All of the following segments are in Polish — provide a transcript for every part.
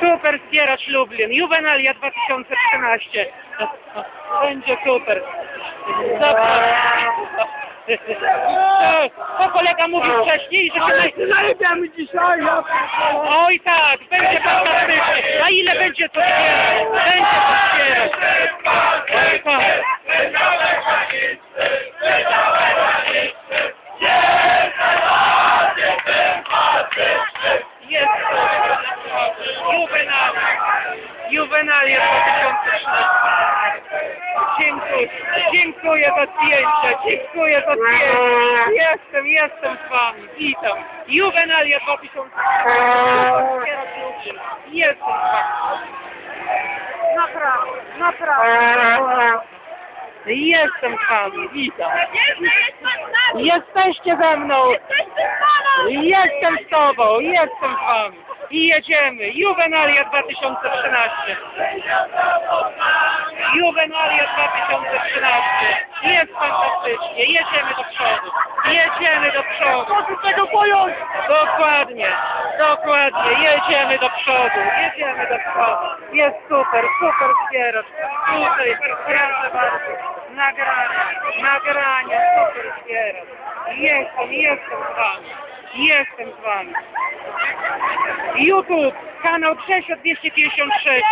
Super zbieracz Lublin. Juvenalia 2013. Będzie super. Co kolega mówił wcześniej, że się naj... Dzisiaj, ja Oj tak, będzie fantastycznie. Na ile będzie to zbierać? Będzie to zbierać. Oj tak. Jest to. Juvenalia. Juvenalia 2013. Dziękuję. Dziękuję za zdjęcie. Dziękuję za zdjęcie. Jestem, jestem z wami. Witam. Juvenalia 2013. Jestem z wami. Naprawdę, naprawdę. Jestem z wami. Witam. Jesteście ze mną. Jestem z tobą. Jestem z wami. I jedziemy. Juvenalia 2013. Juvenalia 2013. Jest fantastycznie. Jedziemy do przodu. Jedziemy do przodu. Tego pojąć! Dokładnie. Dokładnie. Jedziemy do przodu. Jedziemy do przodu. Jest super. Super zbieracz. Tutaj. Proszę bardzo. Nagranie. Nagranie. Super zbieracz. Jestem. Jestem z wami. Jestem z wami. YouTube. Kanał Grzesio 256.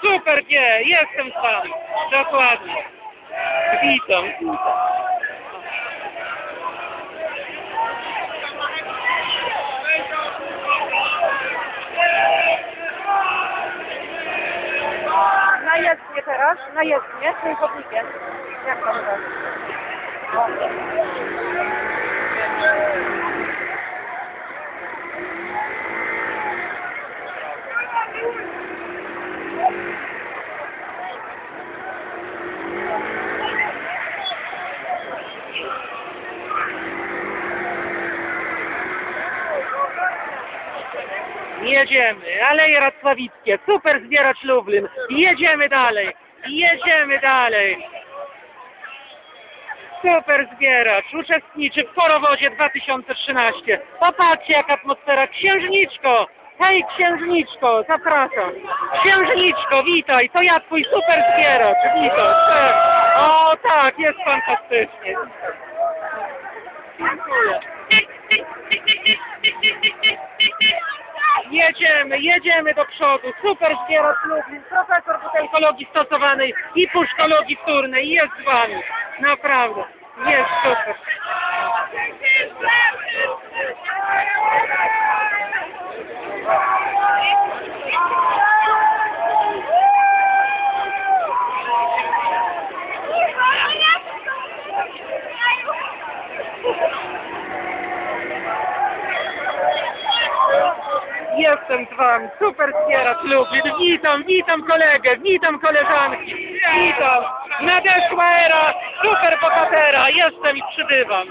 Super G. Jestem z wami. Dokładnie. Witam. Na jezdnię teraz, na jezdnię, tym chodnikiem. Jak tam to? Jedziemy. Aleje Racławickie. Super zbieracz Lublin. Jedziemy dalej. Jedziemy dalej. Super zbieracz. Uczestniczy w Korowodzie 2013. Popatrzcie jak atmosfera. Księżniczko. Hej księżniczko. Zapraszam. Księżniczko, witaj. To ja twój super zbieracz. Witaj. O tak, jest fantastycznie. Dziękuję. Jedziemy, jedziemy do przodu. Super zbieracz Lublin, profesor butelkologii stosowanej i puszkologii wtórnej. Jest z wami. Naprawdę. Jest super. Jestem z wami. Super zbieracz Lublin. Witam, witam kolegę, witam koleżanki. Witam. Nadeszła era super bohatera. Jestem i przybywam.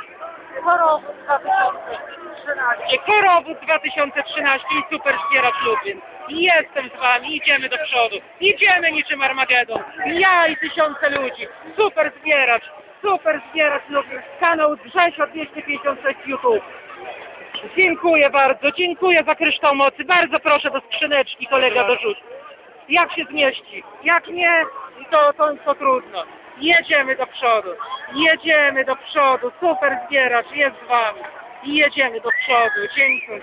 Choroby 2013. Korowód 2013 i super zbieracz Lublin. Jestem z wami, idziemy do przodu. Idziemy niczym Armagedon. Ja i tysiące ludzi. Super zbieracz, super zbieracz Lublin. Kanał Grzesio 256 YouTube. Dziękuję bardzo, dziękuję za kryształ mocy. Bardzo proszę do skrzyneczki kolega dorzuć. Jak się zmieści? Jak nie, to, to, to trudno. Jedziemy do przodu. Jedziemy do przodu. Super zbieracz, jest z wami. I jedziemy do przodu. Dziękuję.